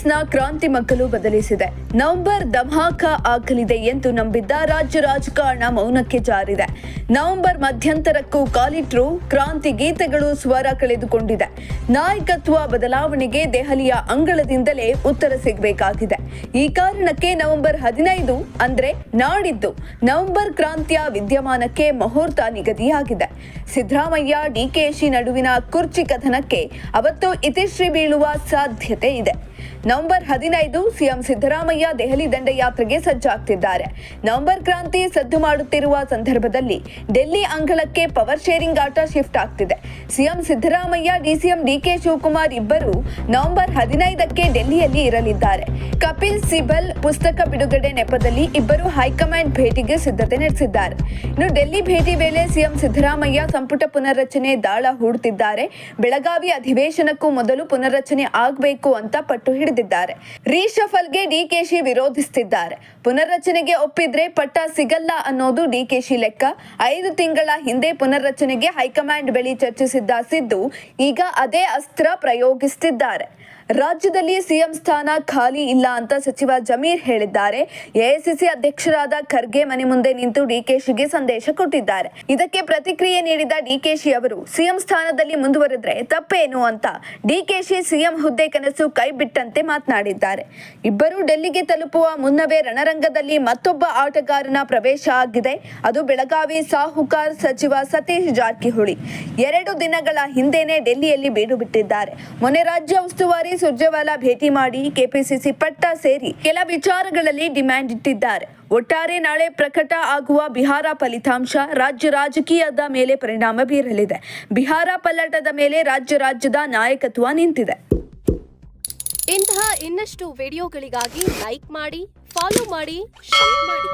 ಕಾಂಗ್ರೆಸ್ನ ಕ್ರಾಂತಿ ಮಕ್ಕಳು ಬದಲಿಸಿದೆ. ನವೆಂಬರ್ ದಮಾಕ ಆಗಲಿದೆ ಎಂದು ನಂಬಿದ್ದ ರಾಜ್ಯ ರಾಜಕಾರಣ ಮೌನಕ್ಕೆ ಜಾರಿದೆ. ನವೆಂಬರ್ ಮಧ್ಯಂತರಕ್ಕೂ ಕಾಲಿಟ್ರು ಕ್ರಾಂತಿ ಗೀತೆಗಳು ಸ್ವರ ಕಳೆದುಕೊಂಡಿದೆ. ನಾಯಕತ್ವ ಬದಲಾವಣೆಗೆ ದೆಹಲಿಯ ಅಂಗಳದಿಂದಲೇ ಉತ್ತರ ಸಿಗಬೇಕಾಗಿದೆ. ಈ ಕಾರಣಕ್ಕೆ ನವೆಂಬರ್ ಹದಿನೈದು ಅಂದ್ರೆ ನಾಡಿದ್ದು ನವೆಂಬರ್ ಕ್ರಾಂತಿಯ ವಿದ್ಯಮಾನಕ್ಕೆ ಮುಹೂರ್ತ ನಿಗದಿಯಾಗಿದೆ. ಸಿದ್ದರಾಮಯ್ಯ, ಡಿಕೆಶಿ ನಡುವಿನ ಕುರ್ಚಿ ಕಥನಕ್ಕೆ ಅವತ್ತು ಇತಿಶ್ರೀ ಬೀಳುವ ಸಾಧ್ಯತೆ ಇದೆ. ನವೆಂಬರ್ ಹದಿನೈದು ಸಿಎಂ ಸಿದ್ದರಾಮಯ್ಯ ದೆಹಲಿ ದಂಡಯಾತ್ರೆಗೆ ಸಜ್ಜಾಗ್ತಿದ್ದಾರೆ. ನವೆಂಬರ್ ಕ್ರಾಂತಿ ಸದ್ದು ಮಾಡುತ್ತಿರುವ ಸಂದರ್ಭದಲ್ಲಿ ಡೆಲ್ಲಿ ಅಂಗಳಕ್ಕೆ ಪವರ್ ಶೇರಿಂಗ್ ಆಟ ಶಿಫ್ಟ್ ಆಗ್ತಿದೆ. CM Siddaramaiah, DCM DK Shivakumar ಇಬ್ಬರು ನವೆಂಬರ್ ಹದಿನೈದಕ್ಕೆ ಡೆಲ್ಲಿಯಲ್ಲಿ ಇರಲಿದ್ದಾರೆ. ಕಪಿಲ್ ಸಿಬಲ್ ಪುಸ್ತಕ ಬಿಡುಗಡೆ ನೆಪದಲ್ಲಿ ಇಬ್ಬರು ಹೈಕಮಾಂಡ್ ಭೇಟಿಗೆ ಸಿದ್ಧತೆ ನಡೆಸಿದ್ದಾರೆ. ಇನ್ನು ಡೆಲ್ಲಿ ಭೇಟಿ ವೇಳೆ ಸಿಎಂ ಸಿದ್ದರಾಮಯ್ಯ ಸಂಪುಟ ಪುನರ್ರಚನೆ ದಾಳ ಹೂಡುತ್ತಿದ್ದಾರೆ. ಬೆಳಗಾವಿ ಅಧಿವೇಶನಕ್ಕೂ ಮೊದಲು ಪುನರ್ರಚನೆ ಆಗಬೇಕು ಅಂತ ಪಟ್ಟು ಹಿಡಿದಿದ್ದಾರೆ. ರೀಶಫಲ್ಗೆ ಡಿಕೆಶಿ ವಿರೋಧಿಸುತ್ತಿದ್ದಾರೆ ಪುನರ್ರಚನೆಗೆ ಒಪ್ಪಿದ್ರೆ ಪಟ್ಟ ಸಿಗಲ್ಲ ಅನ್ನೋದು ಡಿಕೆಶಿ ಲೆಕ್ಕ. ಐದು ತಿಂಗಳ ಹಿಂದೆ ಪುನರ್ರಚನೆಗೆ ಹೈಕಮಾಂಡ್ ಬಳಿ ಚರ್ಚಿಸಿದ್ದ ಸಿದ್ದು ಈಗ ಅದೇ ಅಸ್ತ್ರ ಪ್ರಯೋಗಿಸುತ್ತಿದ್ದಾರೆ ರಾಜ್ಯದಲ್ಲಿ ಸಿಎಂ ಸ್ಥಾನ ಖಾಲಿ ಇಲ್ಲ ಅಂತ ಸಚಿವ ಜಮೀರ್ ಹೇಳಿದ್ದಾರೆ. ಎಐಸಿಸಿ ಅಧ್ಯಕ್ಷರಾದ ಖರ್ಗೆ ಮನೆ ಮುಂದೆ ನಿಂತು ಡಿಕೆಶಿಗೆ ಸಂದೇಶ ಕೊಟ್ಟಿದ್ದಾರೆ. ಇದಕ್ಕೆ ಪ್ರತಿಕ್ರಿಯೆ ನೀಡಿದ ಡಿಕೆಶಿ ಅವರು, ಸಿಎಂ ಸ್ಥಾನದಲ್ಲಿ ಮುಂದುವರೆದ್ರೆ ತಪ್ಪೇನು ಅಂತ ಡಿಕೆಶಿ ಸಿಎಂ ಹುದ್ದೆ ಕನಸು ಕೈ ಬಿಟ್ಟಂತೆ ಮಾತನಾಡಿದ್ದಾರೆ. ಇಬ್ಬರು ಡೆಲ್ಲಿಗೆ ತಲುಪುವ ಮುನ್ನವೇ ರಣರಂಗದಲ್ಲಿ ಮತ್ತೊಬ್ಬ ಆಟಗಾರನ ಪ್ರವೇಶ ಆಗಿದೆ. ಅದು ಬೆಳಗಾವಿ ಸಾಹುಕಾರ್ ಸಚಿವ ಸತೀಶ್ ಜಾರಕಿಹೊಳಿ. ಎರಡು ದಿನಗಳ ಹಿಂದೆನೆ ಡೆಲ್ಲಿಯಲ್ಲಿ ಬೀಡು ಬಿಟ್ಟಿದ್ದಾರೆ ಮೊನ್ನೆ ರಾಜ್ಯ ಉಸ್ತುವಾರಿ ಸುರ್ಜೇವಾಲಾ ಭೇಟಿ ಮಾಡಿ ಕೆಪಿಸಿಸಿ ಪಟ್ಟ ಸೇರಿ ಕೆಲ ವಿಚಾರಗಳಲ್ಲಿ ಡಿಮ್ಯಾಂಡ್ ಇಟ್ಟಿದ್ದಾರೆ. ಒಟ್ಟಾರೆ ನಾಳೆ ಪ್ರಕಟ ಆಗುವ ಬಿಹಾರ ಫಲಿತಾಂಶ ರಾಜ್ಯ ರಾಜಕೀಯದ ಮೇಲೆ ಪರಿಣಾಮ ಬೀರಲಿದೆ. ಬಿಹಾರ ಪಲ್ಲಟದ ಮೇಲೆ ರಾಜ್ಯ ರಾಜ್ಯದ ನಾಯಕತ್ವ ನಿಂತಿದೆ. ಇಂತಹ ಇನ್ನಷ್ಟು ವಿಡಿಯೋಗಳಿಗಾಗಿ ಲೈಕ್ ಮಾಡಿ, ಫಾಲೋ ಮಾಡಿ, ಶೇರ್ ಮಾಡಿ.